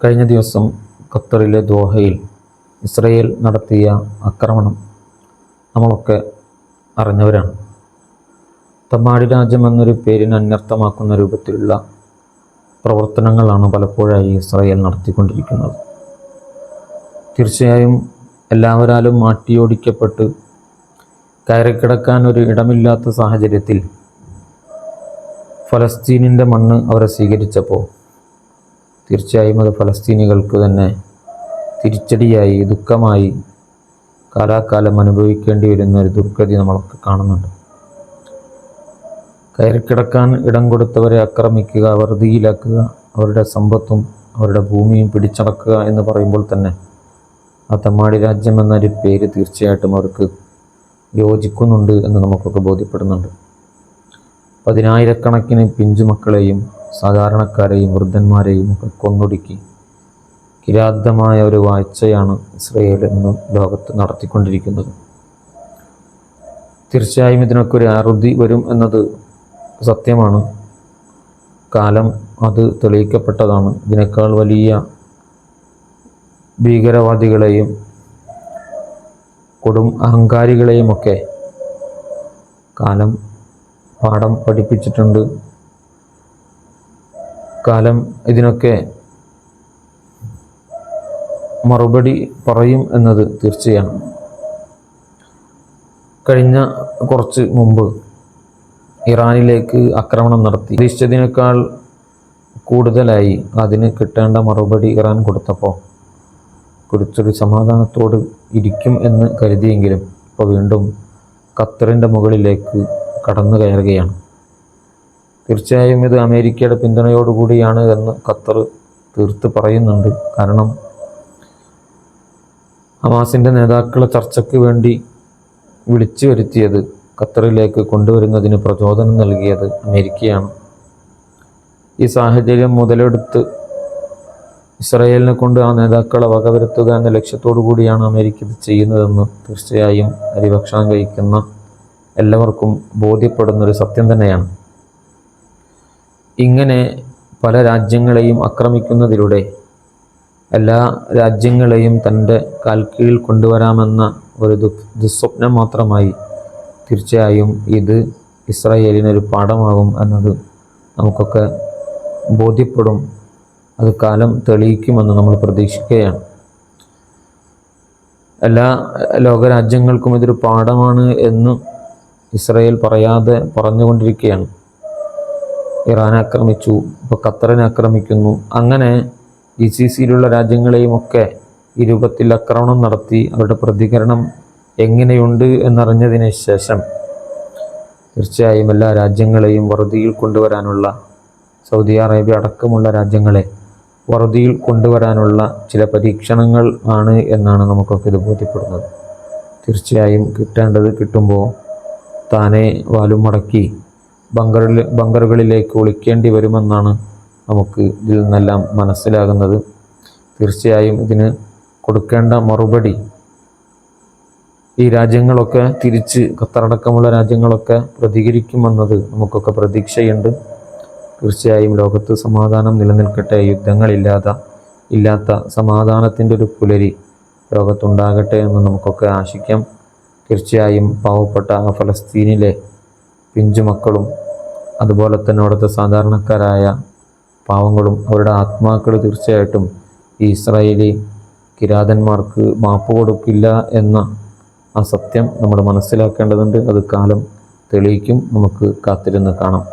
കഴിഞ്ഞ ദിവസം ഖത്തറിലെ ദോഹയിൽ ഇസ്രയേൽ നടത്തിയ ആക്രമണം നമ്മളൊക്കെ അറിഞ്ഞവരാണ്. തമ്മാടി രാജ്യം എന്നൊരു പേരിന് അന്വർത്ഥമാക്കുന്ന രൂപത്തിലുള്ള പ്രവർത്തനങ്ങളാണ് പലപ്പോഴായി ഇസ്രയേൽ നടത്തിക്കൊണ്ടിരിക്കുന്നത്. തീർച്ചയായും എല്ലാവരാലും മാറ്റിയോടിക്കപ്പെട്ട് കയറിക്കിടക്കാൻ ഒരു ഇടമില്ലാത്ത സാഹചര്യത്തിൽ ഫലസ്തീനിന്റെ മണ്ണ് അവരെ സ്വീകരിച്ചപ്പോൾ തീർച്ചയായും അത് ഫലസ്തീനികൾക്ക് തന്നെ തിരിച്ചടിയായി ദുഃഖമായി കാലാകാലം അനുഭവിക്കേണ്ടി വരുന്ന ഒരു ദുർഗതി നമ്മളൊക്കെ കാണുന്നുണ്ട്. കയറിക്കിടക്കാൻ ഇടം കൊടുത്തവരെ ആക്രമിക്കുക വറുതിയിലാക്കുക അവരുടെ സമ്പത്തും അവരുടെ ഭൂമിയും പിടിച്ചടക്കുക എന്ന് പറയുമ്പോൾ തന്നെ ആ തമ്മാടി രാജ്യം എന്നൊരു പേര് തീർച്ചയായിട്ടും അവർക്ക് യോജിക്കുന്നുണ്ട് എന്ന് നമുക്കൊക്കെ ബോധ്യപ്പെടുന്നുണ്ട്. പതിനായിരക്കണക്കിന് പിഞ്ചുമക്കളെയും സാധാരണക്കാരെയും വൃദ്ധന്മാരെയും ഒക്കെ കൊന്നൊടുക്കി. കിരാതമായ ഒരു വാഴ്ചയാണ് ഇസ്രയേൽ ഇന്ന് ലോകത്ത് നടത്തിക്കൊണ്ടിരിക്കുന്നത്. തീർച്ചയായും ഇതിനൊക്കെ ഒരു അറുതി വരും എന്നത് സത്യമാണ്. കാലം അത് തെളിയിക്കപ്പെട്ടതാണ്. ഇതിനേക്കാൾ വലിയ ഭീകരവാദികളെയും കൊടും അഹങ്കാരികളെയുമൊക്കെ കാലം പാഠം പഠിപ്പിച്ചിട്ടുണ്ട്. കാലം ഇതിനൊക്കെ മറുപടി പറയും എന്നത് തീർച്ചയാണ്. കഴിഞ്ഞ കുറച്ച് മുമ്പ് ഇറാനിലേക്ക് ആക്രമണം നടത്തി. ഉദ്ദേശിച്ചതിനേക്കാൾ കൂടുതലായി അതിന് കിട്ടേണ്ട മറുപടി ഇറാൻ കൊടുത്തപ്പോൾ കുറിച്ചൊരു സമാധാനത്തോട് ഇരിക്കും എന്ന് കരുതിയെങ്കിലും ഇപ്പോൾ വീണ്ടും ഖത്തറിന്റെ മുകളിലേക്ക് കടന്നു കയറുകയാണ്. തീർച്ചയായും ഇത് അമേരിക്കയുടെ പിന്തുണയോടുകൂടിയാണ് എന്ന് ഖത്തർ തീർത്ത് പറയുന്നുണ്ട്. കാരണം ഹമാസിന്റെ നേതാക്കളെ ചർച്ചയ്ക്ക് വേണ്ടി വിളിച്ചു വരുത്തിയത് ഖത്തറിലേക്ക് കൊണ്ടുവരുന്നതിന് പ്രചോദനം നൽകിയത് അമേരിക്കയാണ്. ഈ സാഹചര്യം മുതലെടുത്ത് ഇസ്രയേലിനെ കൊണ്ട് ആ നേതാക്കളെ വകവരുത്തുക എന്ന ലക്ഷ്യത്തോടു കൂടിയാണ് അമേരിക്ക ഇത് ചെയ്യുന്നതെന്ന് തീർച്ചയായും അരിഭക്ഷണം കഴിക്കുന്ന എല്ലാവർക്കും ബോധ്യപ്പെടുന്ന ഒരു സത്യം തന്നെയാണ്. ഇങ്ങനെ പല രാജ്യങ്ങളെയും ആക്രമിക്കുന്നതിലൂടെ എല്ലാ രാജ്യങ്ങളെയും തന്റെ കാൽക്കീഴിൽ കൊണ്ടുവരാമെന്ന ഒരു ദുസ്വപ്നം മാത്രമായി തീർച്ചയായും ഇത് ഇസ്രായേലിനൊരു പാഠമാകും എന്നത് നമുക്കൊക്കെ ബോധ്യപ്പെടും. അത് കാലം തെളിയിക്കുമെന്ന് നമ്മൾ പ്രതീക്ഷിക്കുകയാണ്. എല്ലാ ലോകരാജ്യങ്ങൾക്കും ഇതൊരു പാഠമാണ് എന്ന് ഇസ്രായേൽ പറയാതെ പറഞ്ഞുകൊണ്ടിരിക്കുകയാണ്. ഇറാൻ ആക്രമിച്ചു ഇപ്പോൾ ഖത്തറിനെ ആക്രമിക്കുന്നു. അങ്ങനെ ജി സി സിയിലുള്ള രാജ്യങ്ങളെയും ഒക്കെ ഈ രൂപത്തിൽ ആക്രമണം നടത്തി അവരുടെ പ്രതികരണം എങ്ങനെയുണ്ട് എന്നറിഞ്ഞതിന് ശേഷം തീർച്ചയായും എല്ലാ രാജ്യങ്ങളെയും വറുതിയിൽ കൊണ്ടുവരാനുള്ള സൗദി അറേബ്യ അടക്കമുള്ള രാജ്യങ്ങളെ വറുതിയിൽ കൊണ്ടുവരാനുള്ള ചില പരീക്ഷണങ്ങൾ ആണ് എന്നാണ് നമുക്കൊക്കെ ഇത് ബോധ്യപ്പെടുന്നത്. തീർച്ചയായും കിട്ടേണ്ടത് കിട്ടുമ്പോൾ താനെ വാലും മടക്കി ബങ്കറിൽ ബങ്കറുകളിലേക്ക് ഒളിക്കേണ്ടി വരുമെന്നാണ് നമുക്ക് ഇതിൽ നിന്നെല്ലാം മനസ്സിലാകുന്നത്. തീർച്ചയായും ഇതിന് കൊടുക്കേണ്ട മറുപടി ഈ രാജ്യങ്ങളൊക്കെ തിരിച്ച് ഖത്തറടക്കമുള്ള രാജ്യങ്ങളൊക്കെ പ്രതികരിക്കുമെന്നത് നമുക്കൊക്കെ പ്രതീക്ഷയുണ്ട്. തീർച്ചയായും ലോകത്ത് സമാധാനം നിലനിൽക്കട്ടെ യുദ്ധങ്ങളില്ലാത്ത ഇല്ലാത്ത സമാധാനത്തിന്റെ ഒരു പുലരി ലോകത്തുണ്ടാകട്ടെ എന്ന് നമുക്കൊക്കെ ആശിക്കാം. തീർച്ചയായും പാവപ്പെട്ട ഫലസ്തീനിലെ പിഞ്ചുമക്കളും അതുപോലെ തന്നെ അവിടുത്തെ സാധാരണക്കാരായ പാവങ്ങളും അവരുടെ ആത്മാക്കൾ തീർച്ചയായിട്ടും ഈ ഇസ്രായേലി കിരാതന്മാർക്ക് മാപ്പ് കൊടുക്കില്ല എന്ന ആ സത്യം നമ്മൾ മനസ്സിലാക്കേണ്ടതുണ്ട്. അത് കാലം തെളിയിക്കും. നമുക്ക് കാത്തിരുന്ന് കാണാം.